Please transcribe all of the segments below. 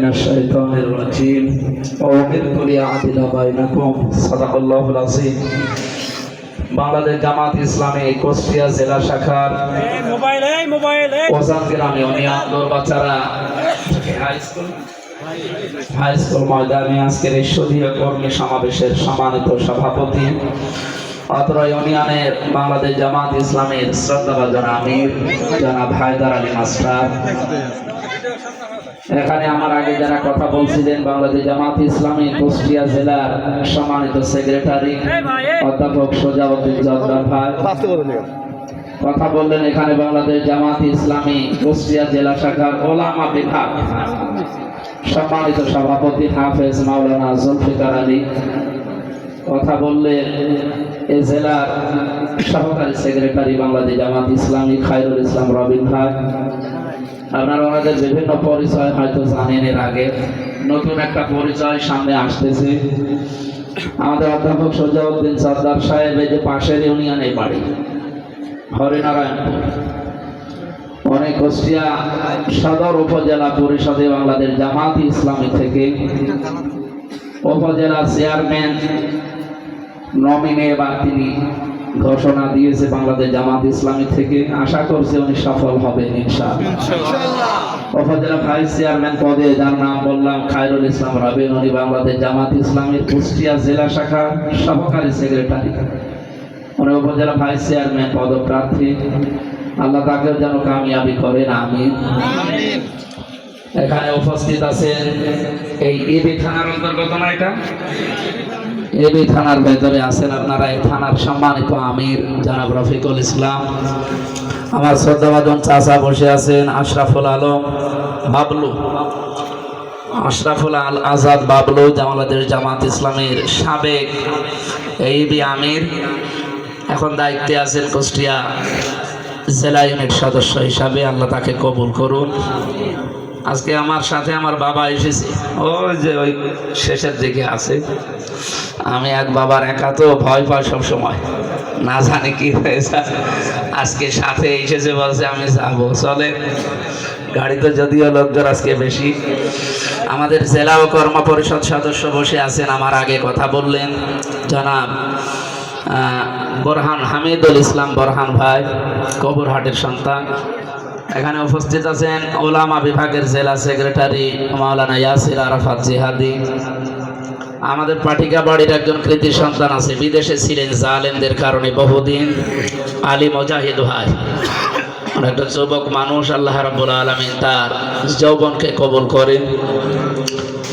من الشيطان الرجيم وأمرت لأعدل بينكم صدق الله العظيم বাংলাদেশ জামাত ইসলামী কুষ্টিয়া জেলা শাখার এই মোবাইল এই মোবাইল এই ওজান গ্রামে অনিয়ান্দর বাচ্চারা হাই স্কুল হাই স্কুল ময়দানে আজকের এই সদীয় কর্মী সমাবেশের সম্মানিত সভাপতি অত্র ইউনিয়নের বাংলাদেশ জামাত ইসলামের শ্রদ্ধাভাজন আমির জনাব হায়দার আলী মাস্টার এখানে আমার আগে যারা কথা বলছিলেন বাংলাদেশ জামাত ইসলামী কুষ্টিয়া জেলার সম্মানিত সেক্রেটারি, অধ্যাপক সোজাউদ্দিন জব্দার ভাই। কথা বললেন এখানে বাংলাদেশ জামাত ইসলামী কুষ্টিয়া জেলা শাখার ওলামা বিভাগ। সম্মানিত সভাপতি হাফেজ মাওলানা জুলফিকার আলী। কথা বললেন এ জেলার সহকারী সেক্রেটারি বাংলাদেশ জামাত ইসলামী খায়রুল ইসলাম রবিন ভাই। আপনারা ওনাদের বিভিন্ন পরিচয় হয়তো জানেন এর আগে। নতুন একটা পরিচয় সামনে আসতেছে। আমাদের অধ্যাপক সোজাউদ্দিন সর্দার সাহেব, এই যে পাশের ইউনিয়নে বাড়ি, হরিনারায়ণপুর। অনেক কুষ্টিয়া সদর উপজেলা পরিষদে বাংলাদেশ জামাত ইসলামী থেকে। উপজেলা চেয়ারম্যান, নমিনে বা তিনি ঘোষণা দিয়েছে বাংলাদেশ জামাত ইসলামী থেকে। আশা করছি উনি সফল হবেন ইনশাআল্লাহ। উপজেলা ভাইস চেয়ারম্যান পদে যার নাম বললাম খায়রুল ইসলাম রবিন উনি বাংলাদেশ জামাত ইসলামের কুষ্টিয়া জেলা শাখা সহকারী সেক্রেটারি। উনি উপজেলা ভাইস চেয়ারম্যান পদপ্রার্থী। আল্লাহ তাকেও যেন কামিয়াবি করেন আমি এখানে উপস্থিত আছেন এই এবি থানার অন্তর্গত না এটা? এবি থানার ভেতরে আছেন আপনারা এই থানার সম্মানিত আমির জনাব রফিকুল ইসলাম। আমার শ্রদ্ধাভাজন চাচা বসে আছেন, আশরাফুল আলম বাবলু। আশরাফুল আল আজাদ বাবলু, জামালাদের জামাত ইসলামের সাবেক এবি আমির। এখন দায়িত্বে আছেন কুষ্টিয়া জেলা ইউনিট সদস্য হিসাবে, আল্লাহ তাকে কবুল করুন। আজকে আমার সাথে আমার বাবা এসেছে। ওই যে ওই শেষের দিকে আছে। আমি এক বাবার একা তো ভয় পাই সব সময় না জানি কি হয়েছে। আজকে সাথে এসেছে বলছে, আমি যাব। চলে। গাড়িতে যদিও লোকজন আজকে বেশি। আমাদের জেলা ও কর্ম পরিষদ সদস্য বসে আছেন। আমার আগে কথা বললেন। জনাব বোরহান হামিদুল ইসলাম বরহান ভাই, কবরহাটের সন্তান। এখানে উপস্থিত আছেন ওলামা বিভাগের জেলা সেক্রেটারি মাওলানা ইয়াসির আরাফাত জিহাদি। আমাদের পাটিকা বাড়ির একজন কৃতি সন্তান আছে, বিদেশে ছিলেন, জালেমদের কারণে বহুদিন আলী মজাহিদ ভাই। একটা যুবক মানুষ, আল্লাহ রাব্বুল আলামিন তার যৌবনকে কবুল করেন।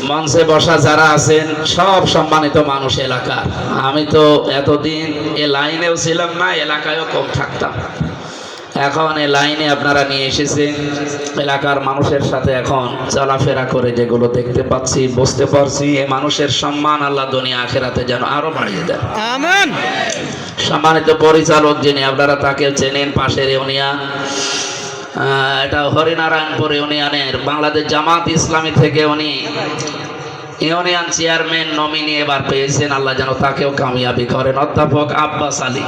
মঞ্চে বসা যারা আছেন, সব সম্মানিত মানুষ এলাকার। আমি তো এতদিন এ লাইনেও ছিলাম না, এলাকায়ও কম থাকতাম। এখন এই লাইনে আপনারা নিয়ে এসেছেন। এলাকার মানুষের সাথে এখন চলাফেরা করে যেগুলো দেখতে পাচ্ছি বুঝতে পারছি এই মানুষের সম্মান আল্লাহ দুনিয়া আখেরাতে যেন আরও বাড়িয়ে দেন। আমেন। সম্মানিত পরিচালক যিনি আপনারা তাকে চেনেন পাশের ইউনিয়ন এটা হরিনারায়ণপুর ইউনিয়নের বাংলাদেশ জামাত ইসলামী থেকে উনি ইউনিয়ন চেয়ারম্যান নমিনি এবার পেয়েছেন। আল্লাহ যেন তাকেও কামিয়াবি করেন। অধ্যাপক আব্বাস আলী।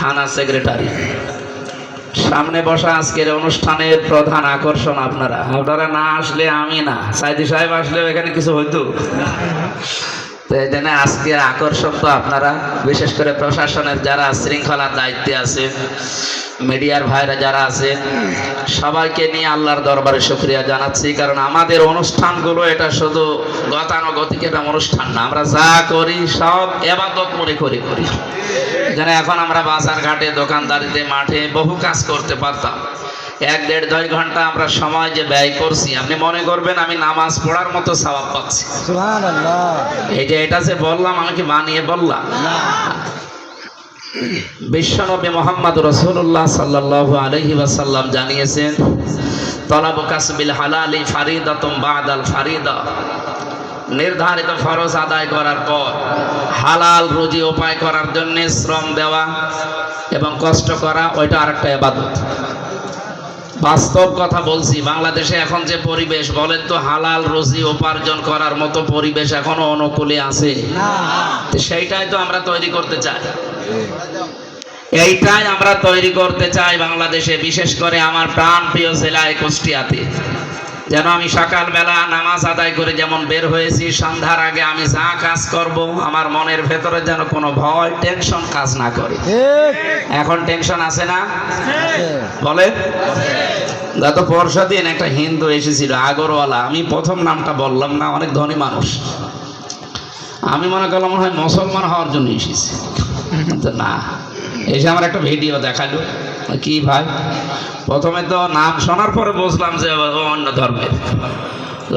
থানা সেক্রেটারি। সামনে বসা আজকের অনুষ্ঠানের প্রধান আকর্ষণ আপনারা। আপনারা না আসলে আমি না। সাইদি সাহেব আসলেও এখানে কিছু হইতো। তো এই জন্য আজকের আকর্ষণ তো আপনারা, বিশেষ করে প্রশাসনের যারা শৃঙ্খলার দায়িত্বে আছে, মিডিয়ার ভাইরা যারা আছে, সবাইকে নিয়ে আল্লাহর দরবারে শুক্রিয়া জানাচ্ছি। কারণ আমাদের অনুষ্ঠানগুলো এটা শুধু গতানুগতিক একটা অনুষ্ঠান না। আমরা যা করি সব এবাদত মনে করি করি। যেন এখন আমরা বাজার ঘাটে দোকানদারিতে মাঠে বহু কাজ করতে পারতাম। এক দেড় দুই ঘণ্টা আমরা সময় যে ব্যয় করছি আপনি মনে করবেন আমি নামাজ পড়ার মতো স্বভাব পাচ্ছি। এই যে এটা যে বললাম আমি কি বানিয়ে বললাম? বিশ্বনবী মোহাম্মদ রসুল্লাহ সাল্লাহ আলহি ওয়াসাল্লাম জানিয়েছেন তলাব কাসবিল হালালি ফারিদাতুম বাদাল ফারিদা। নির্ধারিত ফরজ আদায় করার পর হালাল রুজি উপায় করার জন্য শ্রম দেওয়া এবং কষ্ট করা ওইটা আরেকটা এবাদত। বাস্তব কথা বলছি বাংলাদেশে এখন যে পরিবেশ বলেন তো হালাল রুজি উপার্জন করার মতো পরিবেশ এখনও অনুকূলে আছে। সেইটাই তো আমরা তৈরি করতে চাই। এইটাই আমরা তৈরি করতে চাই বাংলাদেশে বিশেষ করে আমার প্রাণ প্রিয় জেলায় কুষ্টিয়াতে। যেন আমি সকালবেলা নামাজ আদায় করে যেমন বের হয়েছি সন্ধ্যার আগে আমি যা কাজ করব আমার মনের ভেতরে যেন কোনো ভয় টেনশন কাজ না করে। এখন টেনশন আছে না? বলে? গত পরশু দিন একটা হিন্দু এসেছিল আগরওয়ালা। আমি প্রথম নামটা বললাম না অনেক ধনী মানুষ। আমি মনে করলাম মনে হয় মুসলমান হওয়ার জন্য এসেছি। তো না এসে আমার একটা ভিডিও দেখাল। কি ভাই? প্রথমে তো নাম শোনার পরে বুঝলাম যে অন্য ধর্মের।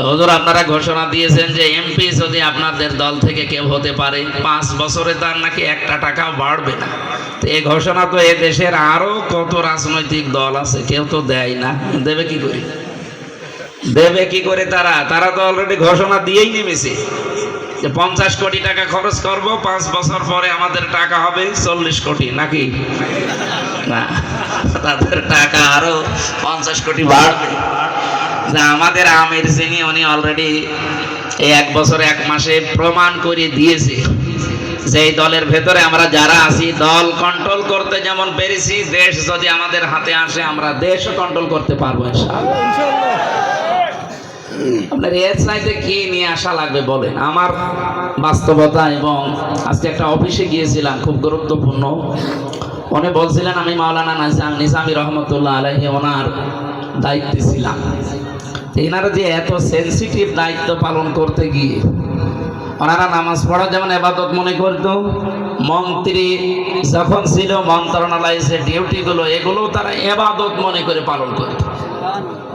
হুজুর, আপনারা ঘোষণা দিয়েছেন যে এমপি যদি আপনাদের দল থেকে কেউ হতে পারে, পাঁচ বছরে তার নাকি একটা টাকাও বাড়বে না। তো এই ঘোষণা তো এ দেশের আরও কত রাজনৈতিক দল আছে, কেউ তো দেয় না। দেবে কি করে? দেবে কি করে তারা? তারা তো অলরেডি ঘোষণা দিয়েই নেমেছে। যে পঞ্চাশ কোটি টাকা খরচ করব, পাঁচ বছর পরে আমাদের টাকা হবে চল্লিশ কোটি, নাকি? না। তাদের টাকা আরও পঞ্চাশ কোটি বাড়বে। যা আমাদের আমির যিনি, উনি অলরেডি এই এক বছর, এক মাসে প্রমাণ করে দিয়েছে এই দলের ভেতরে আমরা যারা আছি, দল কন্ট্রোল করতে যেমন পেরেছি, দেশ যদি আমাদের হাতে আসে, আমরা দেশও কন্ট্রোল করতে পারব আপনার এর চাইতে কি নিয়ে আসা লাগবে বলেন? আমার বাস্তবতা এবং আজকে একটা অফিসে গিয়েছিলাম, খুব গুরুত্বপূর্ণ। উনি বলছিলেন, আমি মাওলানা নাজাম নিজামি রহমতুল্লাহ আলহী ওনার দায়িত্বে ছিলাম। এনারা যে এত সেন্সিটিভ দায়িত্ব পালন করতে গিয়ে ওনারা নামাজ পড়া যেমন এবাদত মনে করত, মন্ত্রী যখন ছিল মন্ত্রণালয়ে যে ডিউটিগুলো এগুলো তারা এবাদত মনে করে পালন করত।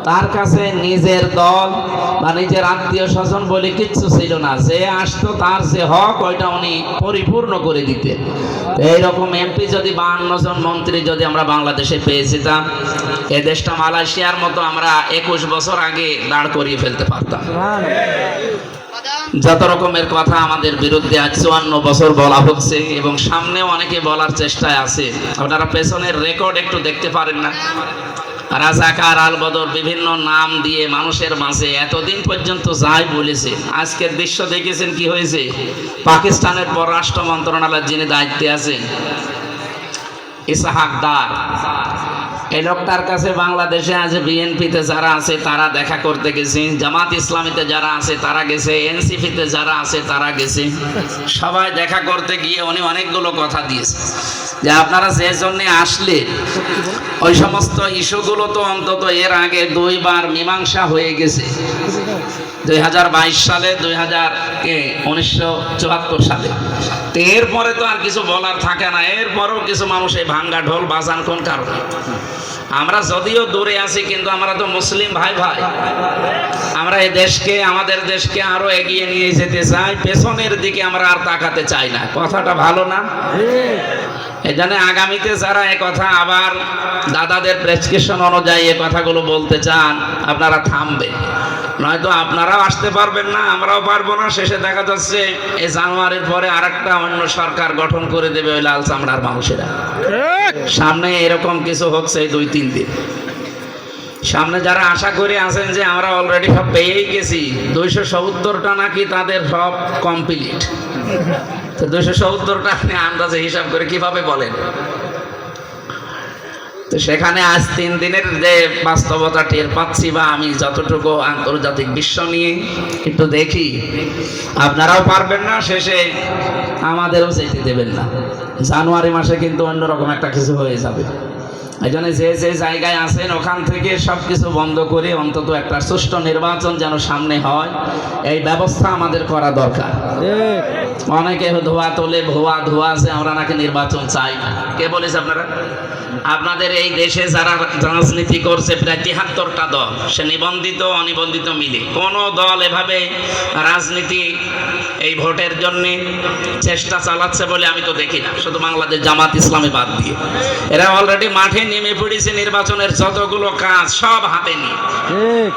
তার কাছে নিজের দল বা নিজের আত্মীয় স্বজন বলে কিচ্ছু ছিল না। যে আসতো তার যে হক, ওইটা উনি পরিপূর্ণ করে দিতেন। এইরকম এমপি যদি বাহান্ন জন মন্ত্রী যদি আমরা বাংলাদেশে পেয়েছিতাম, এ দেশটা মালয়েশিয়ার মতো আমরা একুশ বছর আগে দাঁড় করিয়ে ফেলতে পারতাম। যত রকমের কথা আমাদের বিরুদ্ধে আজ চুয়ান্ন বছর বলা হচ্ছে এবং সামনেও অনেকে বলার চেষ্টায় আছে। আপনারা পেছনের রেকর্ড একটু দেখতে পারেন না? রাজাকার আল বদর বিভিন্ন নাম দিয়ে মানুষের মাঝে এতদিন পর্যন্ত যাই বলেছে, আজকের দৃশ্য দেখেছেন কি হয়েছে? পাকিস্তানের পররাষ্ট্র মন্ত্রণালয়ের যিনি দায়িত্বে আছেন, ইসাহাক দার। এই লোকটার কাছে বাংলাদেশে আজ বিএনপিতে যারা আছে, তারা দেখা করতে গেছে। জামাত ইসলামীতে যারা আছে, তারা গেছে। এনসিপিতে যারা আছে, তারা গেছে। সবাই দেখা করতে গিয়ে উনি অনেকগুলো কথা দিয়েছে। যে আপনারা যে জন্যে আসলে, ওই সমস্ত ইস্যুগুলো তো অন্তত এর আগে দুইবার মীমাংসা হয়ে গেছে। দুই হাজার বাইশ সালে, দুই হাজার উনিশশো সালে। তো এরপরে তো আর কিছু বলার থাকে না। এরপরেও কিছু মানুষ এই ভাঙ্গা ঢোল বাজান কোন কারণে? আমরা যদিও দূরে আছি, কিন্তু আমরা তো মুসলিম ভাই ভাই। আমরা এই দেশকে, আমাদের দেশকে আরও এগিয়ে নিয়ে যেতে চাই। পেছনের দিকে আমরা আর তাকাতে চাই না। কথাটা ভালো না? এখানে আগামীতে যারা কথা আবার দাদাদের প্রেসক্রিপশন অনুযায়ী এ কথাগুলো বলতে চান, আপনারা থামবে নয়তো আপনারাও আসতে পারবেন না আমরাও পারব না শেষে দেখা যাচ্ছে এই জানুয়ারির পরে আরেকটা অন্য সরকার গঠন করে দেবে ওই লাল চামড়ার মানুষেরা। সামনে এরকম কিছু হচ্ছে এই দুই তিন দিন। সামনে যারা আশা করে আছেন যে আমরা অলরেডি সব পেয়েই গেছি দুইশো সত্তরটা নাকি তাদের সব কমপ্লিট তো দুইশো সত্তরটা আপনি আন্দাজে হিসাব করে কীভাবে বলেন? তো সেখানে আজ তিন দিনের যে বাস্তবতা টের পাচ্ছি বা আমি যতটুকু আন্তর্জাতিক বিশ্ব নিয়ে একটু দেখি, আপনারাও পারবেন না, শেষে আমাদেরও যেতে দেবেন না। জানুয়ারি মাসে কিন্তু অন্যরকম একটা কিছু হয়ে যাবে। এই জন্য যে যে জায়গায় আছেন, ওখান থেকে সব কিছু বন্ধ করে অন্তত একটা সুষ্ঠু নির্বাচন যেন সামনে হয়, এই ব্যবস্থা আমাদের করা দরকার। অনেকে ধোয়া তোলে ভুয়া ধোয়া আছে আমরা নাকি নির্বাচন চাই না। কে বলেছে আপনারা? আপনাদের এই দেশে যারা রাজনীতি করছে প্রায় তিহাত্তরটা দল সে নিবন্ধিত অনিবন্ধিত মিলে। কোন দল এভাবে রাজনীতি এই ভোটের জন্য চেষ্টা চালাচ্ছে বলে আমি তো দেখি না। শুধু বাংলাদেশ জামাত ইসলামী বাদ দিয়ে। এরা অলরেডি মাঠে নেমে পড়েছে নির্বাচনের যতগুলো কাজ সব হাতে নিয়ে।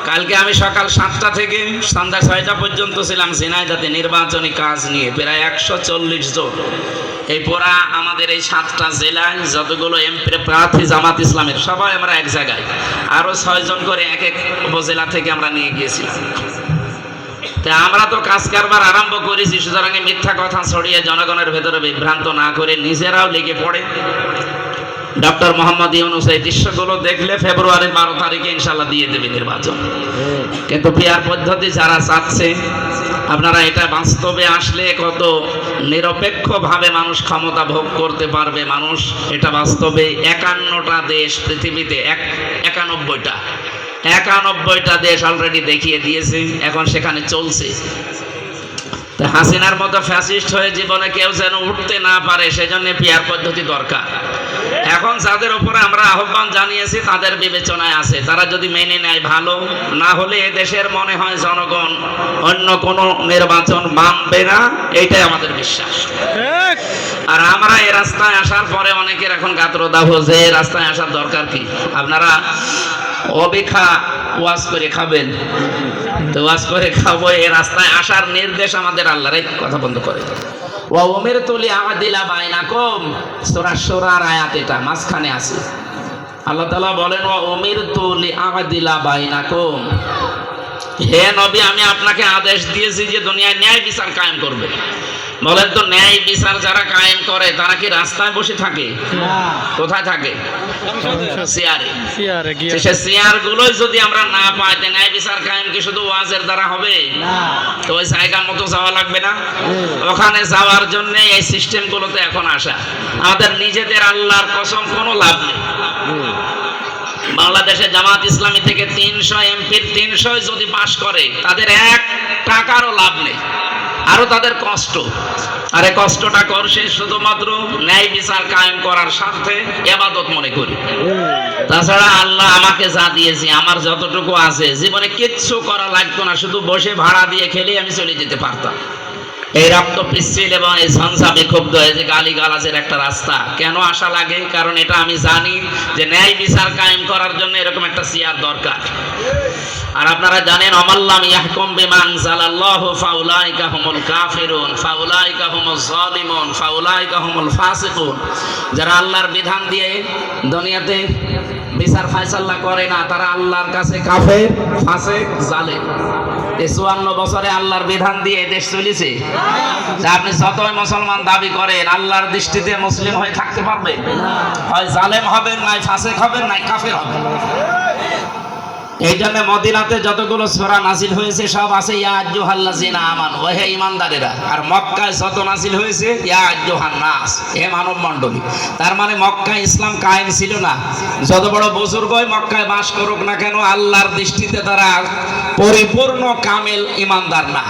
কালকে আমি সকাল সাতটা থেকে সন্ধ্যা ছয়টা পর্যন্ত ছিলাম ঝিনাইদাতে নির্বাচনী কাজ নিয়ে। প্রায় একশো চল্লিশ জন এই পোড়া আমাদের এই সাতটা জেলায় যতগুলো এমপি প্রার্থী জামাত ইসলামের সবাই আমরা এক জায়গায়। আরও ছয়জন করে এক এক উপজেলা থেকে আমরা নিয়ে গিয়েছিলাম। তা আমরা তো কাজ কারবার আরম্ভ করেছি সুতরাং মিথ্যা কথা ছড়িয়ে জনগণের ভেতরে বিভ্রান্ত না করে নিজেরাও লেগে পড়ে। ডক্টর মোহাম্মদ ইউনুস এই দৃশ্যগুলো দেখলে ফেব্রুয়ারির বারো তারিখে ইনশাল্লাহ দিয়ে দেবে নির্বাচন। কিন্তু পিয়ার পদ্ধতি যারা চাচ্ছে আপনারা এটা বাস্তবে আসলে কত নিরপেক্ষভাবে মানুষ ক্ষমতা ভোগ করতে পারবে। মানুষ এটা বাস্তবে একান্নটা দেশ, পৃথিবীতে এক, একানব্বইটা। একানব্বইটা দেশ অলরেডি দেখিয়ে দিয়েছে, এখন সেখানে চলছে। হাসিনার মতো ফ্যাসিস্ট হয়ে জীবনে কেউ যেন উঠতে না পারে সেজন্য পিয়ার পদ্ধতি দরকার। এখন যাদের উপরে আমরা আহ্বান জানিয়েছি তাদের বিবেচনায় আছে। তারা যদি মেনে নেয় ভালো না হলে এ দেশের মনে হয় জনগণ অন্য কোনো নির্বাচন মানবে না এইটাই আমাদের বিশ্বাস। আর আমরা এই রাস্তায় আসার পরে অনেকের এখন গাত্রদাহ যে রাস্তায় আসার দরকার কি? আপনারা অবেখা ওয়াজ করে খাবেন। তো ওয়াজ করে খাব, এই রাস্তায় আসার নির্দেশ আমাদের আল্লাহর কথা বন্ধ করে ও ওমের তুলি আদিলা বাইনা কম সোরা সোরার আয়াত এটা, মাঝখানে আছে। আল্লাহ তালা বলেন ও ওমির তুলি আদিলা বাইনা কম হে নবী, আমি আপনাকে আদেশ দিয়েছি যে দুনিয়ায় ন্যায় বিচার কায়েম করবে। বলেন তো ন্যায় বিচার যারা কায়েম করে তারা কি রাস্তায় বসে থাকে? কোথায় থাকে? চেয়ারে চেয়ারে সে চেয়ার গুলোই যদি আমরা না পাই ন্যায় বিচার কায়েম কি শুধু ওয়াজের দ্বারা হবে? তো ওই জায়গা মতো যাওয়া লাগবে না? ওখানে যাওয়ার জন্য এই সিস্টেম গুলোতে এখন আসা। আমাদের নিজেদের আল্লাহর কসম কোনো লাভ নেই। বাংলাদেশে জামাত ইসলামী থেকে তিনশো এমপির তিনশো যদি পাশ করে তাদের এক টাকারও লাভ নেই। আরও তাদের কষ্ট। আর এই কষ্টটা করছে শুধুমাত্র ন্যায় বিচার কায়েম করার স্বার্থে এবাদত মনে করি। তাছাড়া আল্লাহ আমাকে যা দিয়েছে, আমার যতটুকু আছে, জীবনে কিচ্ছু করা লাগতো না, শুধু বসে ভাড়া দিয়ে খেলে আমি চলে যেতে পারতাম। এই রক্ত পিচ্ছিল এবং এই ঝঞ্ঝা বিক্ষুব্ধ এই যে গালি গালাজের একটা রাস্তা। কেন আসা লাগে? কারণ এটা আমি জানি যে ন্যায় বিচার কায়েম করার জন্য এরকম একটা চেয়ার দরকার। আর আপনারা জানেন, অমাল্লাম ইয়াহকুম বিমা আনজালাল্লাহু ফাউলাইকা হুমুল কাফিরুন, ফাউলাইকা হুমুজ জালিমুন, ফাউলাইকা হুমুল ফাসিকুন। যারা আল্লাহর বিধান দিয়ে দুনিয়াতে বিচার ফায়সাল্লা করে না, তারা আল্লাহর কাছে কাফের, ফাসিক, জালেম। এই চুয়ান্ন বছরে আল্লাহর বিধান দিয়ে দেশ চলেছে। আপনি যতই মুসলমান দাবি করেন, আল্লাহর দৃষ্টিতে মুসলিম হয়ে থাকতে পারবে? হয় জালেম হবেন, নাই ফাসেক হবেন, নাই কাফের হবেন। এই জন্য মদিনাতে যতগুলো সোরা নাসিল হয়েছে, সব আছে, ইয়া আজ্জুহাল্লাজিনা আমান। ও হে ইমানদারেরা আর মক্কায় যত নাসিল হয়েছে, ইয়া আজ্জুহান নাস হে মানব মণ্ডলী তার মানে মক্কায় ইসলাম কায়েম ছিল না। যত বড় বুজুর্গই মক্কায় বাস করুক না কেন, আল্লাহর দৃষ্টিতে তারা পরিপূর্ণ কামেল ইমানদার না।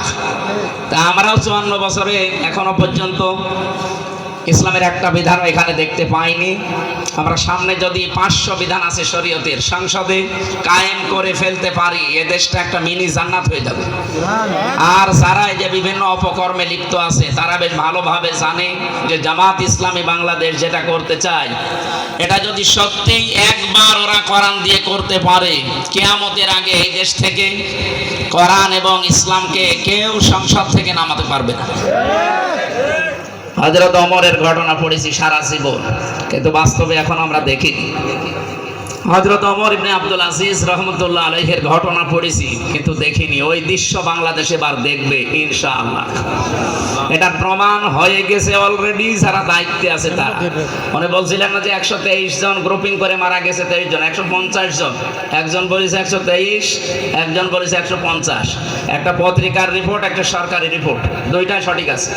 তা আমরাও চুয়ান্ন বছরে এখনও পর্যন্ত ইসলামের একটা বিধান এখানে দেখতে পাইনি। আমরা সামনে যদি পাঁচশো বিধান আছে শরীয়তের, সংসদে কায়েম করে ফেলতে পারি, এ দেশটা একটা মিনি জান্নাত হয়ে যাবে। আর যারা এই যে বিভিন্ন অপকর্মে লিপ্ত আছে, তারা বেশ ভালোভাবে জানে যে জামাত ইসলামী বাংলাদেশ যেটা করতে চায়। এটা যদি সত্যিই একবার ওরা কোরআন দিয়ে করতে পারে, কেয়ামতের আগে এই দেশ থেকে কোরআন এবং ইসলামকে কেউ সংসদ থেকে নামাতে পারবে না। হজরত অমরের ঘটনা পড়েছি সারা জীবন, কিন্তু বাস্তবে এখন আমরা দেখিনি। হজরত অমর ইবনে আব্দুল আজিজ রহমতুল্লাহ আলহের ঘটনা পড়েছি, কিন্তু দেখিনি। ওই দৃশ্য বাংলাদেশে এবার দেখবে, ইনশাআল্লাহ। এটা প্রমাণ হয়ে গেছে অলরেডি যারা দায়িত্বে আছে তারা। মনে বলছিলেন না যে একশো তেইশ জন গ্রুপিং করে মারা গেছে তেইশ জন? একশো পঞ্চাশ জন। একজন বলেছে একশো তেইশ, একজন বলেছে একশো পঞ্চাশ। একটা পত্রিকার রিপোর্ট একটা সরকারি রিপোর্ট দুইটাই সঠিক আছে।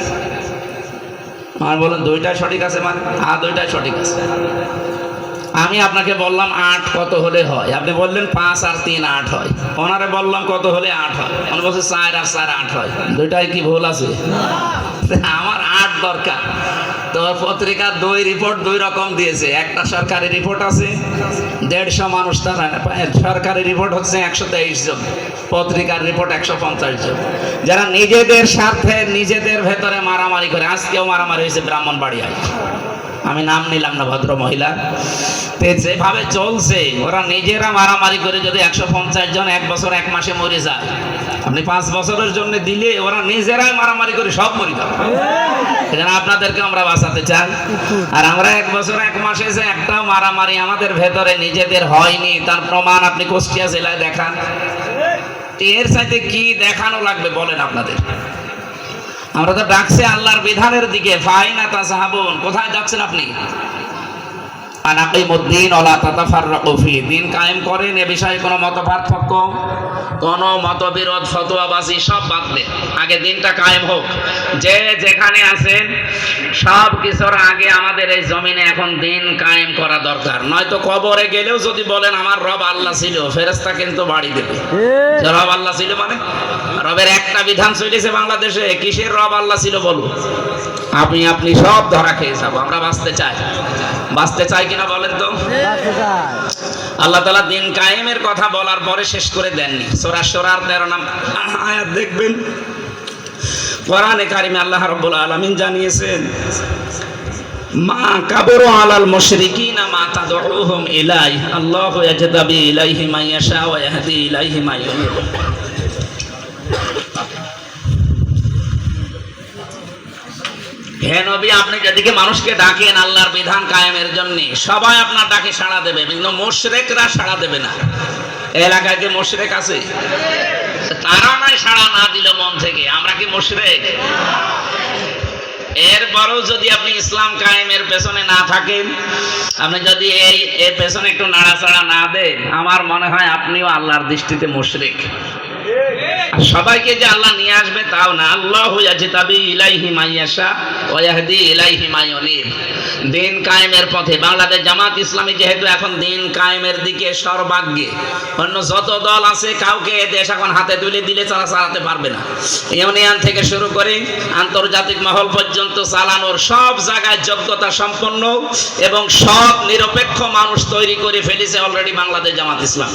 আর বলেন দুইটাই সঠিক আছে মানে? আর দুইটাই সঠিক আছে। আমি আপনাকে বললাম, আট কত হলে হয়? আপনি বললেন, পাঁচ আর তিন আট হয়। ওনারে বললাম, কত হলে আট হয়? উনি বলছে, চার আর চার আট হয়। দুইটাই কি ভুল আছে? আমার আট দরকার। তো পত্রিকা দুই রিপোর্ট দুই রকম দিয়েছে। একটা সরকারি রিপোর্ট আছে, দেড়শো মানুষ সরকারি রিপোর্ট হচ্ছে একশো তেইশ জন, পত্রিকার রিপোর্ট একশো পঞ্চাশ জন। যারা নিজেদের স্বার্থে, নিজেদের ভেতরে মারামারি করে, আজকেও মারামারি হয়েছে ব্রাহ্মণবাড়িয়ায়। আমি নাম নিলাম না ভদ্র মহিলা। তে যেভাবে চলছে, ওরা নিজেরা মারামারি করে যদি একশো পঞ্চাশ জন এক বছর, এক মাসে মরে যায়। আপনি পাঁচ বছরের জন্য দিলে ওরা নিজেরাই মারামারি করে সব মরে যাবে। আপনাদেরকে আমরা বাঁচাতে চাই। আর আমরা এক বছর, এক মাসে যে একটা মারামারি আমাদের ভেতরে নিজেদের হয়নি, তার প্রমাণ আপনি কুষ্টিয়া জেলায় দেখান। এর সাথে কি দেখানো লাগবে বলেন আপনাদের? আমরা তো ডাকছি আল্লাহর বিধানের দিকে। ফাইনা তা সাহাবুন কোথায় যাচ্ছেন আপনি? আনাকিমুদ্দিন ওলা তাতাফাররাকু ফি। দিন কায়েম করেন, এ বিষয়ে কোনো মত পার্থক্য কোনো মতবিরোধ, ফতোয়াবাজি সব বাদ দেন। আগে দিনটা কায়েম হোক। যে যেখানে আছেন, সব কিছুর আগে আমাদের এই জমিনে এখন দিন কায়েম করা দরকার। নয়তো কবরে গেলেও যদি বলেন, আমার রব আল্লাহ ছিল ফেরেস্তা কিন্তু বাড়ি দেবে। রব আল্লাহ ছিল মানে? রবের একটা বিধান চলেছে বাংলাদেশে, কিসের রব আল্লাহ ছিল বলুন? আপনি আপনি সব ধরা খেয়ে যাব আমরা বাঁচতে চাই। বাঁচতে চাই কিনা বলেন তো? আল্লাহ তালা দিন কায়েমের কথা বলার পরে শেষ করে দেননি। সোরা সোরার তেরো নাম আয়াত দেখবেন। কোরআনে কারিমে আল্লাহ রব্বুল আলামিন জানিয়েছেন মা কাবরু আলাল মুশরিকিনা মা তাদউহুম ইলাই আল্লাহু ইয়াজতাবি ইলাইহি মান ইয়াশা ওয়া ইয়াহদি ইলাইহি মান হে নবী, আপনি যেদিকে মানুষকে ডাকেন আল্লাহর বিধান কায়েমের জন্য, সবাই আপনার ডাকে সাড়া দেবে, কিন্তু মোশরেকরা সাড়া দেবে না। এলাকায় যে মোশরেক আছে? তারা নাই সাড়া না দিল মন থেকে, আমরা কি মোশরেক? এরপরেও যদি আপনি ইসলাম কায়েমের পেছনে না থাকেন, আপনি যদি এই এর পেছনে একটু নাড়াচাড়া না দেন, আমার মনে হয় আপনিও আল্লাহর দৃষ্টিতে মুশরিক। সবাইকে যে আল্লাহ নিয়ে আসবে তাও না। আল্লাহ হইয়াছে তাবি ইলাইহি মাইয়াশা ওয়াহদি ইলাইহি মাইয়নিব দিন কায়েমের পথে বাংলাদেশ জামাত ইসলামী যেহেতু এখন দিন কায়েমের দিকে সর্বাগ্যে অন্য যত দল আছে কাউকে দেশ এখন হাতে তুলে দিলে তারা চালাতে পারবে না। ইউনিয়ন থেকে শুরু করে আন্তর্জাতিক মহল পর্যন্ত চালানোর সব জায়গায় যোগ্যতা সম্পন্ন এবং সব নিরপেক্ষ মানুষ তৈরি করে ফেলেছে অলরেডি বাংলাদেশ জামাত ইসলাম।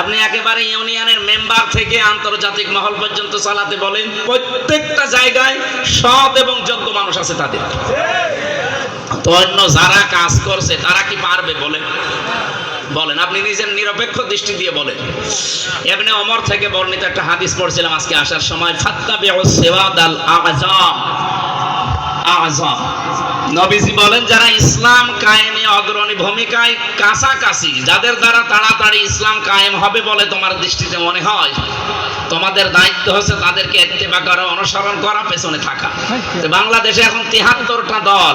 আপনি একেবারে ইউনিয়নের মেম্বার থেকে আন্তর্জাতিক মহল পর্যন্ত চালাতে বলেন, প্রত্যেকটা জায়গায় সৎ এবং যোগ্য মানুষ আছে তাদের। তো অন্য যারা কাজ করছে, তারা কি পারবে বলেন? বলেন, আপনি নিজের নিরপেক্ষ দৃষ্টি দিয়ে বলেন। এমনি অমর থেকে বর্ণিত একটা হাদিস পড়ছিলাম আজকে আসার সময় ফাত্তা বেউ সেওয়াদ আল আজম আজম নবীজি বলেন, যারা ইসলাম কায়েমে অগ্রণী ভূমিকায় কাছাকাছি, যাদের দ্বারা তাড়াতাড়ি ইসলাম কায়েম হবে বলে তোমার দৃষ্টিতে মনে হয়, তোমাদের দায়িত্ব হচ্ছে তাদেরকে ইত্তেবা করা, অনুসরণ করা, পেছনে থাকা। বাংলাদেশে এখন তিহাত্তরটা দল।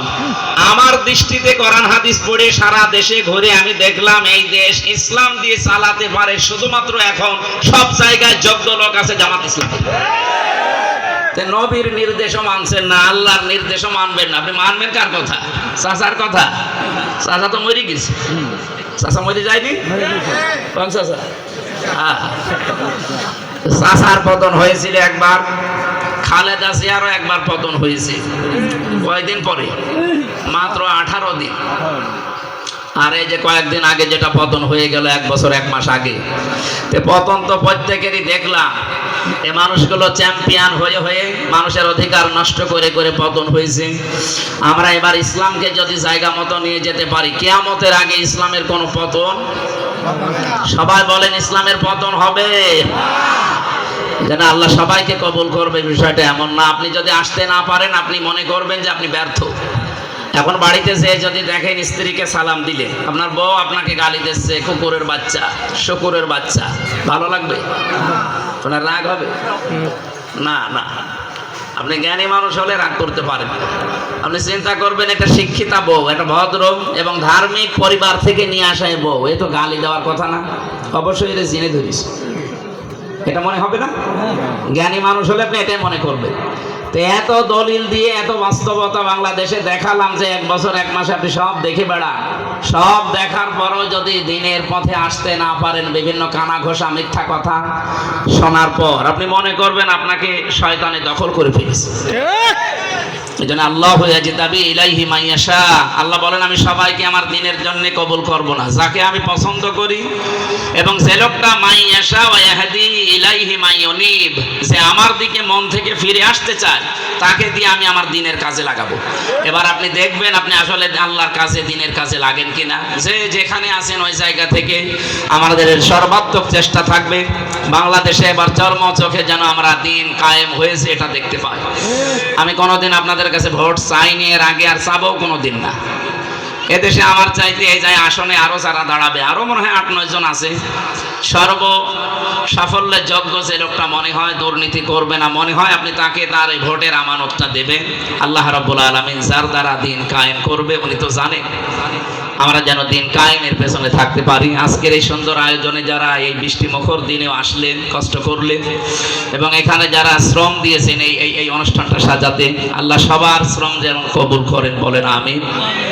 আমার দৃষ্টিতে কোরআন হাদিস পড়ে সারা দেশে ঘুরে আমি দেখলাম, এই দেশ ইসলাম দিয়ে চালাতে পারে শুধুমাত্র এখন সব জায়গায় যোগ্য লোক আছে জামাত ইসলাম। নবীর নির্দেশও মানছেন না, আল্লাহর নির্দেশও মানবেন না। আপনি মানবেন কার কথা? চাচার কথা? চাচা তো মরে গেছে। চাচা মরে যায়নি? কোন চাচা? পতন হয়েছিল একবার, খালেদা জিয়ারও একবার পতন হয়েছে। কয়দিন পরে? মাত্র আঠারো দিন। আর এই যে কয়েকদিন আগে যেটা পতন হয়ে গেল, এক বছর, এক মাস আগে পতন তো প্রত্যেকেরই দেখলাম। এ মানুষগুলো চ্যাম্পিয়ন হয়ে হয়ে মানুষের অধিকার নষ্ট করে করে পতন হয়েছে। আমরা এবার ইসলামকে যদি জায়গা মতো নিয়ে যেতে পারি, কেয়ামতের আগে ইসলামের কোনো পতন? সবাই বলেন, ইসলামের পতন হবে। যেন আল্লাহ সবাইকে কবুল করবে, বিষয়টা এমন না। আপনি যদি আসতে না পারেন, আপনি মনে করবেন যে আপনি ব্যর্থ। এখন বাড়িতে যে যদি দেখেন স্ত্রীকে সালাম দিলে, আপনার বউ আপনাকে গালি দিচ্ছে, কুকুরের বাচ্চা, শুকুরের বাচ্চা, ভালো লাগবে? আপনার রাগ হবে? না না। আপনি জ্ঞানী মানুষ হলে রাগ করতে পারেন। আপনি চিন্তা করবেন একটা শিক্ষিতা বউ একটা ভদ্র এবং ধার্মিক পরিবার থেকে নিয়ে আসা বউ। এ তো গালি দেওয়ার কথা না। অবশ্যই এটা জেনে ধরিস। এটা মনে হবে না? জ্ঞানী মানুষ হলে আপনি এটাই মনে করবেন। তো এত দলিল দিয়ে, এত বাস্তবতা বাংলাদেশে দেখালাম যে এক বছর, এক মাস আপনি সব দেখে বেড়ান। সব দেখার পরও যদি দিনের পথে আসতে না পারেন, বিভিন্ন কানা ঘোষা মিথ্যা কথা শোনার পর, আপনি মনে করবেন আপনাকে শয়তানে দখল করে ফেলেছে। এই জন্য আল্লাহ দাবি ইলাইহি মাইয়াশা আল্লাহ বলেন, আমি সবাইকে আমার দিনের জন্য কবুল করব না। যাকে আমি পছন্দ করি এবং লোকটা মাইয়াশা ওয়াহদি ইলাইহি যে আমার দিকে মন থেকে ফিরে আসতে চায়, তাকে দিয়ে আমি আমার দিনের কাজে লাগাবো। এবার আপনি দেখবেন, আপনি আসলে আল্লাহর দিনের কাজে লাগেন কিনা? যে যেখানে আছেন ওই জায়গা থেকে আমাদের সর্বাত্মক চেষ্টা থাকবে। বাংলাদেশে এবার চর্ম চোখে যেন আমরা দিন কায়েম হয়েছে, এটা দেখতে পাই। আমি কোনোদিন আপনাদের কাছে ভোট চাইনি এর আগে আর চাবো কোনো দিন না। এদেশে আমার চাইতে এই যায় আসনে আরও যারা দাঁড়াবে, আরও মনে হয় আট, নয় জন আছে। সর্ব সাফল্যের যজ্ঞ যে লোকটা মনে হয় দুর্নীতি করবে না, মনে হয় আপনি তাকে তার এই ভোটের আমানতটা দেবেন। আল্লাহ রব্বুল আলমিন যার দ্বারা দিন কায়েম করবে, উনি তো জানেন। আমরা যেন দিন কায়েমের পেছনে থাকতে পারি। আজকের এই সুন্দর আয়োজনে যারা এই বৃষ্টি মুখর দিনেও আসলেন, কষ্ট করলেন, এবং এখানে যারা শ্রম দিয়েছেন এই এই অনুষ্ঠানটা সাজাতে, আল্লাহ সবার শ্রম যেন কবুল করেন বলেন আমি